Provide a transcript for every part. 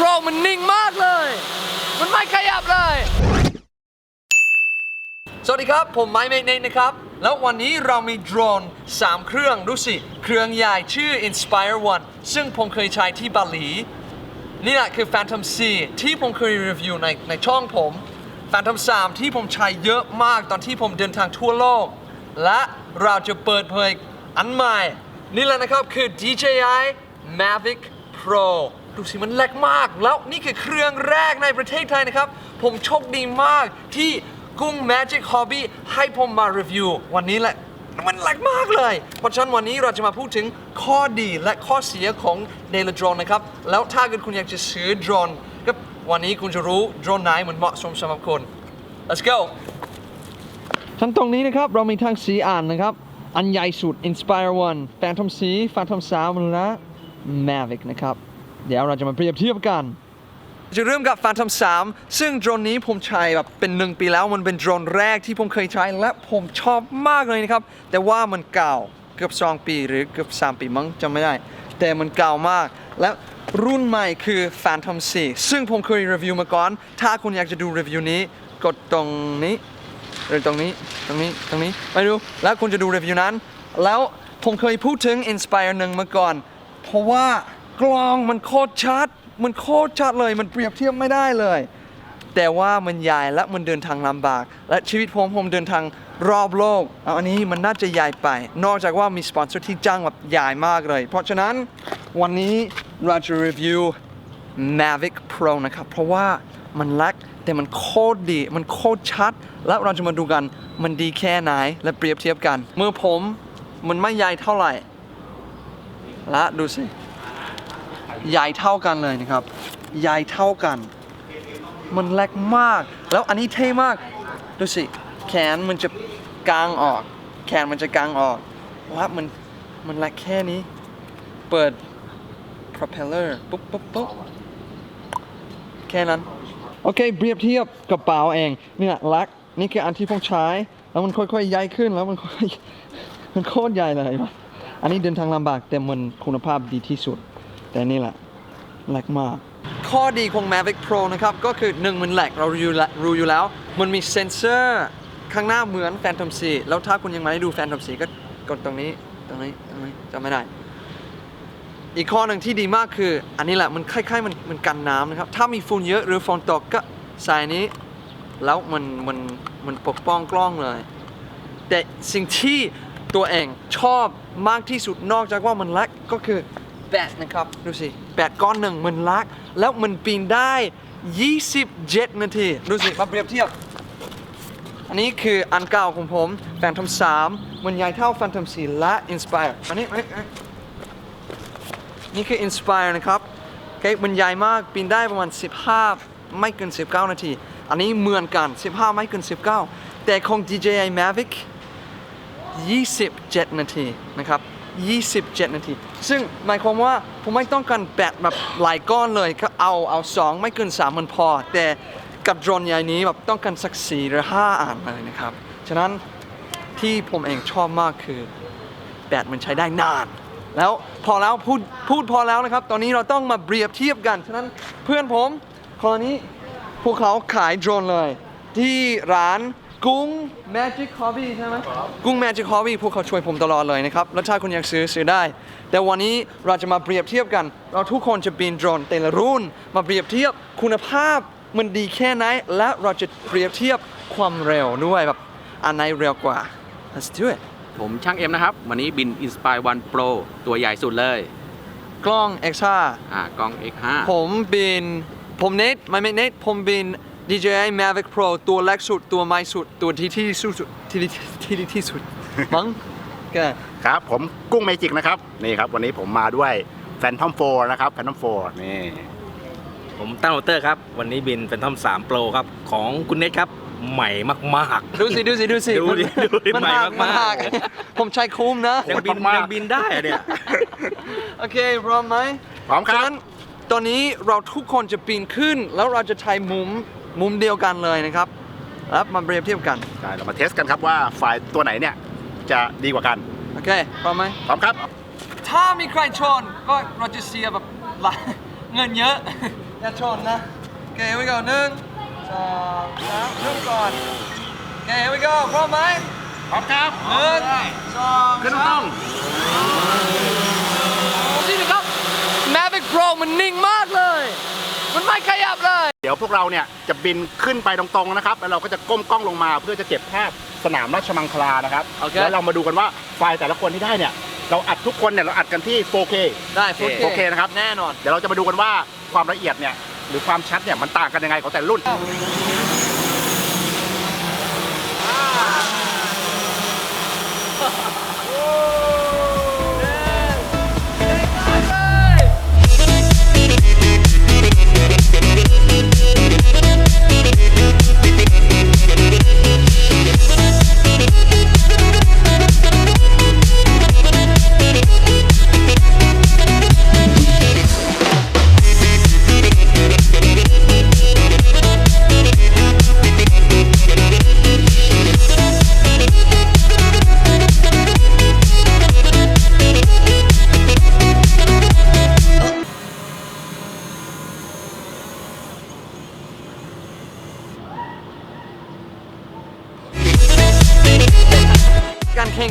Pro มันนิ่งมากเลย มันไม่ขยับเลย สวัสดีครับ ผมไมค์เมกเนนะครับ แล้ววันนี้เรามีโดรน 3 เครื่องดูสิ เครื่องใหญ่ชื่อ Inspire One ซึ่งผมเคยใช้ที่บาหลี นี่แหละคือ Phantom C ที่ผมเคยรีวิวในในช่องผม Phantom 3 ที่ผมใช้เยอะมากตอนที่ผมเดินทางทั่วโลก และเราจะเปิดเผยอันใหม่ นี่แหละนะครับคือ DJI Mavic Pro ดูสิมันเล็กมาก แล้วนี่คือเครื่องแรกในประเทศไทยนะครับ ผมโชคดีมากที่กุ้ง Magic Hobby ให้ผมมารีวิววันนี้แหละ มันเล็กมากเลย เพราะฉะนั้นวันนี้เราจะมาพูดถึงข้อดีและข้อเสียของเดลโดรนนะครับ แล้วถ้าเกิดคุณอยากจะซื้อโดรนก็วันนี้คุณจะรู้โดรนไหนมันเหมาะสมสำหรับคุณ let's go ทั้งตรงนี้นะครับ เรามีทั้งสีอ่านนะครับ อันใหญ่สุด Inspire One Phantom C Phantom 3และ Mavic นะครับ เดี๋ยวเราจะมาเปรียบเทียบกันจะเริ่มกับ Phantom 3 ซึ่งโดรนนี้ผมใช้แบบเป็นหนึ่งปีแล้วมันเป็นโดรนแรกที่ผมเคยใช้และผมชอบมากเลยนะครับ แต่ว่ามันเก่าเกือบ2ปีหรือเกือบ3ปีมั้งจำไม่ได้ แต่มันเก่ามาก และรุ่นใหม่คือ Phantom 4 ซึ่งผมเคยรีวิวมาก่อน ถ้าคุณอยากจะดูรีวิวนี้ กดตรงนี้หรือตรงนี้ตรงนี้ตรงนี้ไปดูแล้วคุณจะดูรีวิวนั้น แล้วผมเคยพูดถึง Inspire หนึ่งมาก่อน เพราะว่า กล้องมันโคตรชัด มันโคตรชัดเลย มันเปรียบเทียบไม่ได้เลย แต่ว่ามันใหญ่และมันเดินทางลำบาก และชีวิตผมผมเดินทางรอบโลกเอาอันนี้มันน่าจะใหญ่ไป นอกจากว่ามีสปอนเซอร์ที่จ้างแบบใหญ่มากเลย เพราะฉะนั้นวันนี้เราจะรีวิว Mavic Pro นะครับ เพราะว่ามันเล็กแต่มันโคตรดี มันโคตรชัด แล้วเราจะมาดูกันมันดีแค่ไหนและเปรียบเทียบกันมือผมมันไม่ใหญ่เท่าไหร่ และดูสิ ใหญ่เท่ากันเลยนะครับ ใหญ่เท่ากัน มันเล็กมาก แล้วอันนี้เท่มาก ดูสิ แขนมันจะกางออก แขนมันจะกางออกแล้วมัน มันเล็กแค่นี้ เปิด propeller ปุ๊บปุ๊บปุ๊บแค่นั้น โอเค เปรียบเทียบกระเป๋าเอง เนี่ยล็กนี่คืออันที่ผมใช้ แล้วมันค่อยๆใหญ่ขึ้น แล้วมันค่อยมันโคตรใหญ่เลย อันนี้เดินทางลำบากแต่มันคุณภาพดีที่สุด แต่นี่แหละแหลกมาก ข้อดีของ Mavic Pro นะครับ ก็คือหนึ่งมันแหลกเรารู้อยู่แล้วรู้อยู่แล้ว มันมีเซนเซอร์ข้างหน้าเหมือน Phantom 4 แล้วถ้าคุณยังไม่ได้ดู Phantom 4 ก็กดตรงนี้ ตรงนี้ ตรงนี้จำไม่ได้ อีกข้อหนึ่งที่ดีมากคือ อันนี้แหละมันคล้ายๆมันมันกันน้ำนะครับ ถ้ามีฝุ่นเยอะหรือฝนตกก็ใส่นี้ แล้วมันมันมันปกป้องกล้องเลย แต่สิ่งที่ตัวเองชอบมากที่สุดนอกจากว่ามันแลกก็คือ แบตนะครับ ดูสิแบตก้อนหนึ่งมันลัก แล้วมันปีนได้ 27 นาที ดูสิ มาเปรียบเทียบ อันนี้คืออันเก่าของผม Phantom 3มันใหญ่เท่า Phantom 4และ Inspire อันนี้อันนี้อันนี้ นี่คือ Inspire นะครับโอเคมันใหญ่มากปีนได้ประมาณ 15 ไม่เกิน 19 นาที อันนี้เหมือนกัน 15 ไม่เกิน 19 แต่ของ DJI Mavic 27 นาทีนะครับ 27 นาที ซึ่งหมายความว่าผมไม่ต้องการแบตแบบหลายก้อนเลยก็เอาเอา2ไม่เกิน3มันพอ แต่กับโดรนใหญ่นี้แบบต้องการสัก4หรือ5อ่านเลยนะครับ ฉะนั้นที่ผมเองชอบมากคือแบตมันใช้ได้นาน แล้วพอแล้วพูดพูดพอแล้วนะครับ ตอนนี้เราต้องมาเปรียบเทียบกัน ฉะนั้นเพื่อนผมคนนี้พวกเขาขายโดรนเลย ที่ร้าน กุ้ง Magic Hobby ใช่ไหมกุ้ง Magic Hobby พวกเขาช่วยผมตลอดเลยนะครับ แล้วถ้าคุณอยากซื้อซื้อได้ แต่วันนี้เราจะมาเปรียบเทียบกัน เราทุกคนจะบินโดรนแต่ละรุ่น มาเปรียบเทียบคุณภาพมันดีแค่ไหน และเราจะเปรียบเทียบความเร็วด้วยแบบอันไหนเร็วกว่า let's do it ผมช่างเอ็มนะครับ วันนี้บิน Inspire One Pro ตัวใหญ่สุดเลย กล้อง Extra อ่ากล้อง X5 ผมบิน ผมเนทไม่ไม่เนทผมบิน DJI Mavic Pro ตัวเล็กสุดตัวใหม่สุดตัวที่ที่สุดที่ที่ที่ที่ที่สุดมั้งก็ครับ ผมกุ้งเมจิกนะครับนี่ครับ วันนี้ผมมาด้วยแฟนทอมโฟนะครับแฟนทอมโฟนี่ผมตั้งโรเตอร์ครับ วันนี้บินเป็นทอม3 Pro ครับ ของคุณเน็ตครับ ใหม่มากดูสิดูสิดูสิดูดิดูดิมันใหม่หักมากๆมันหักผมใช้คุ้มนะๆยังบินมาก ยังบินได้อะเนี่ย โอเค พร้อมไหมพร้อมคฉะรับนั้นตอนนี้เราทุกคนจะปีนขึ้น แล้วเราจะถ่ายมุม มุมเดียวกันเลยนะครับแล้วมาเปรียบเทียบกันได้เรามาเทสกันครับว่าไฟล์ตัวไหนเนี่ยจะดีกว่ากัน โอเคพร้อมไหมพร้อมครับ ถ้ามีใครชนก็เราจะเสียแบบหลายเงินเยอะ อย่าชนนะ โอเค here we go หนึ่งสองสามเริ่มก่อน โอเค here we go พร้อมไหมพร้อมครับหนึ่งสองขึ้นสาต้อมงนี่นะครับ Mavic Pro มันนิ่งมากเลย มันไม่ขยับเลย เดี๋ยวพวกเราเนี่ยจะบินขึ้นไปตรงๆนะครับ แล้วเราก็จะก้มกล้องลงมาเพื่อจะเก็บภาพสนามราชมังคลานะครับ โอเค แล้วเรามาดูกันว่าไฟล์แต่ละคนที่ได้เนี่ย เราอัดทุกคนเนี่ยเราอัดกันที่ 4K ได้ 4K โอเคนะครับ แน่นอน เดี๋ยวเราจะมาดูกันว่าความละเอียดเนี่ยหรือความชัดเนี่ยมันต่างกันยังไงของแต่ละรุ่น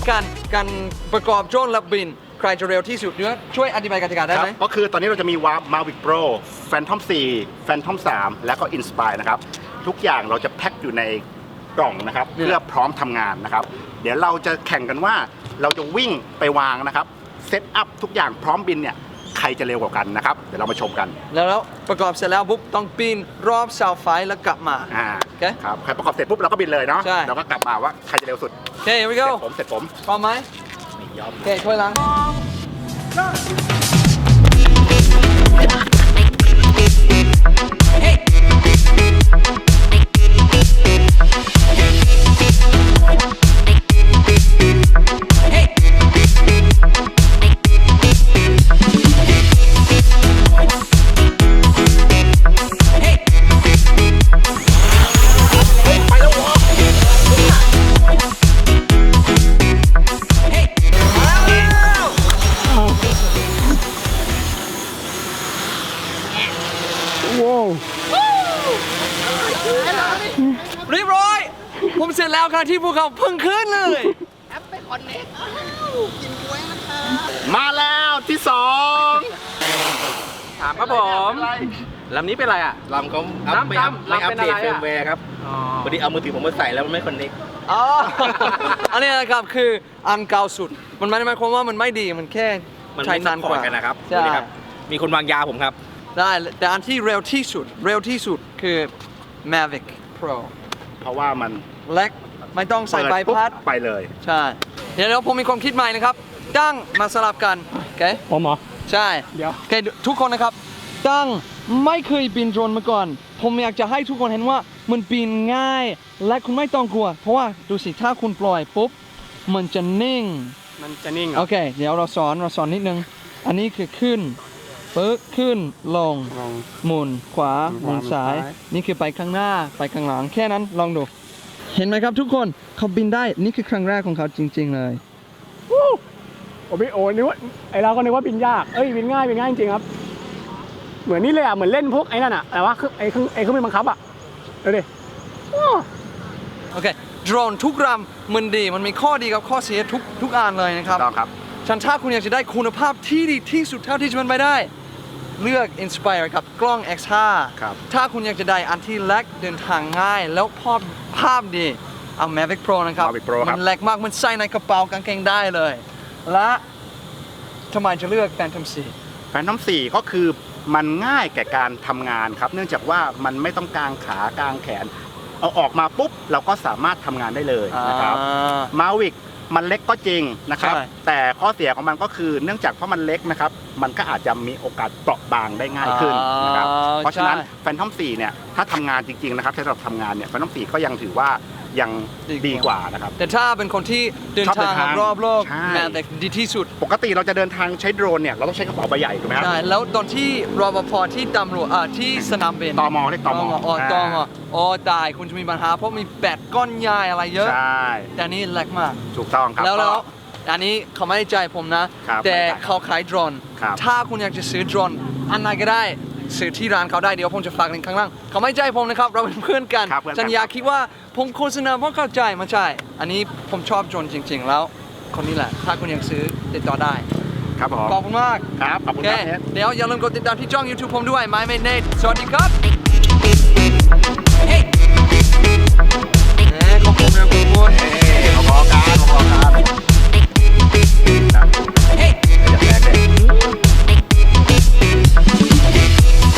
การแข่งกันการประกอบโดรนและบิน ใครจะเร็วที่สุดเนื้อช่วยอธิบายกติกาได้ครัไหมบก็คือตอนนี้เราจะมีวาร์ป Mavic Pro Phantom 4 Phantom 3แล้วก็ Inspire นะครับ ทุกอย่างเราจะแพ็คอยู่ในกล่องนะครับเนี่ยเพื่อพร้อมทำงานนะครับ เดี๋ยวเราจะแข่งกันว่าเราจะวิ่งไปวางนะครับ เซตอัพทุกอย่างพร้อมบินเนี่ยใค รจะเร็วกว่ากันนะครับ เดี๋ยวเรามาชมกัน แล้วแล้วประกอบเสร็จแล้วปุ๊บต้องปีนรอบเสาไฟแล้วกลับมา อ่าโอเค ครับใครประกอบเสร็จปุ๊บเราก็บินเลยเนาะใช่ เราก็กลับมาว่าใครจะเร็วสุดโอเค here we เสร็ go จผมเสร็จผมพร้อมไหมไม่ยอม โอเคช่วยหลังเผมเสร็จแล้วครับที่ภูเขาเพิ่งขึ้นเลยมาแล้วที่สองถามครับผมลำนี้เป็นอะไรอะ ลำเขาอัพลำไม่อัพลำไม่อัปเป็นเดอะตไรอะเฟิร์มแวร์ครับพอดีเอามือถือผมมาใส่แล้วมันไม่คอนเนคอ๋ออันนี้นะครับคืออันเก่าสุด มันไม่ได้หมายความว่ามันไม่ดีมันแค่มันใช้ไม่นานกว่าซัพพอร์ตกันนะครับใช่นี่ครับ มีคนวางยาผมครับ ได้แต่อันที่เร็วที่สุด เร็วที่สุดคือ Mavic Pro เพราะว่ามันเล็กไม่ต้องใส่ใบเปิดปุ๊พัดไปเลย ใช่ เดี๋ยวเดี๋ยวผมมีความคิดใหม่นะครับ ตั้งมาสลับกัน โอเค ผมเหรอ ใช่ เดี๋ยว โอเค ทุกคนนะครับ ตั้งไม่เคยบินโดรนมาก่อน ผมอยากจะให้ทุกคนเห็นว่ามันบินง่าย และคุณไม่ต้องกลัว เพราะว่าดูสิ ถ้าคุณปล่อยปุ๊บ มันจะนิ่ง มันจะนิ่งเหรโออเค เดี๋ยวเราสอนเราสอนนิดนึง อันนี้คือขึ้น ปึ๊บขึ้นลง ลอง หมุนขวาหหมุมุนนขวาซ้าย หมุนซ้าย นี่คือไปข้างหน้าไปข้างหลังแค่นั้นลองดู เห็นไหมครับทุกคนเขาบินได้นี่คือครั้งแรกของเขาจริง ๆ เลย โอ้พี่โอ้นึกว่าไอเราก็นึกว่าบินยากเอ้ยบินง่ายบินง่ายจริงๆครับ เหมือนนี่เลยอะเหมือนเล่นพวกไอ้นั่นอะแต่ว่าเครื่องไอ้เครื่องไอ้เครื่องบินบังคับอะดูดิโอ้โอเคโดรนทุกลำมันดีมันมีข้อดีกับข้อเสียทุกทุกอันเลยนะครับ ต้องครับ ฉันถ้าคุณอยากจะได้คุณภาพที่ดีที่สุดเท่าที่จะเป็นไปได้ เลือก Inspire กับกล้อง X5 ครับ ถ้าคุณอยากจะได้อันที่เล็กเดินทางง่าย แล้วภาพภาพดี เอา Mavic Pro นะครับ Mavic Pro ครับ มันเล็กมาก มันใส่ในกระเป๋ากางเกงได้เลย และทำไมจะเลือก Phantom 4 แฟนทอม4ก็คือมันง่ายแก่การทำงานครับ เนื่องจากว่ามันไม่ต้องกางขากางแขน เอาออกมาปุ๊บ เราก็สามารถทำงานได้เลยนะครับอ่ามาวิก มันเล็กก็จริงนะครับ ใช่ แต่ข้อเสียของมันก็คือเนื่องจากเพราะมันเล็กนะครับ มันก็อาจจะมีโอกาสเปราะบางได้ง่ายขึ้นนะครับอ่าเพราะฉะนั้นใช่ แฟนทอม4เนี่ยถ้าทำงานจริงๆนะครับใช้สำหรับทำงานเนี่ยแฟนทอม4ก็ยังถือว่า ยังดีกว่าดีกว่านะครับ แต่ถ้าเป็นคนที่เดินชอบเดิทางนทางรอบโลกใช่ Mavic ดีที่สุด ปกติเราจะเดินทางใช้โดรนเนี่ยเราต้องใช้กระเป๋าใบใหญ่ถูกไหมครับใช่แล้วตอนที่รปภที่ตำรวจอ่าที่สนามบินตมเรียกตมอ๋อตมอ่าอ๋อตายคุณจะมีปัญหาเพราะมีแบตก้อนใหญ่อะไรเยอะใช่แต่อันนี่เล็กมากถูกต้องครับแล้วก็แล้วอันนี้เขาไม่ได้ใจายผมนะครับแต่ไม่ได้จ่ายเขาขายโดรนครับถ้าคุณอยากจะซื้อโดรนอันไหนก็ได้ ซื้อที่ร้านเขาได้เดี๋ยวผมจะฝากลิงก์ข้างล่างเขาไม่ใจผมนะครับเราเป็นเพื่อนกันครับเอยาคิดว่าผมโฆษณาเพราะเข้าใจไมาใช่ อันนี้ผมชอบจนจริง ๆ แล้ว คนนี้แหละ ถ้าคุณยังซื้อติดต่อได้ครับผมขอบคุณมาก ครับขอบคุณครับเดี๋ยวอย่าลืมกดติดตามที่ช่อง YouTube ผมด้วย My m a n e สวัสดีครับเฮ้ยของผมเนี่ยคุณพูด ขอบคุณครับขอบคุณครับ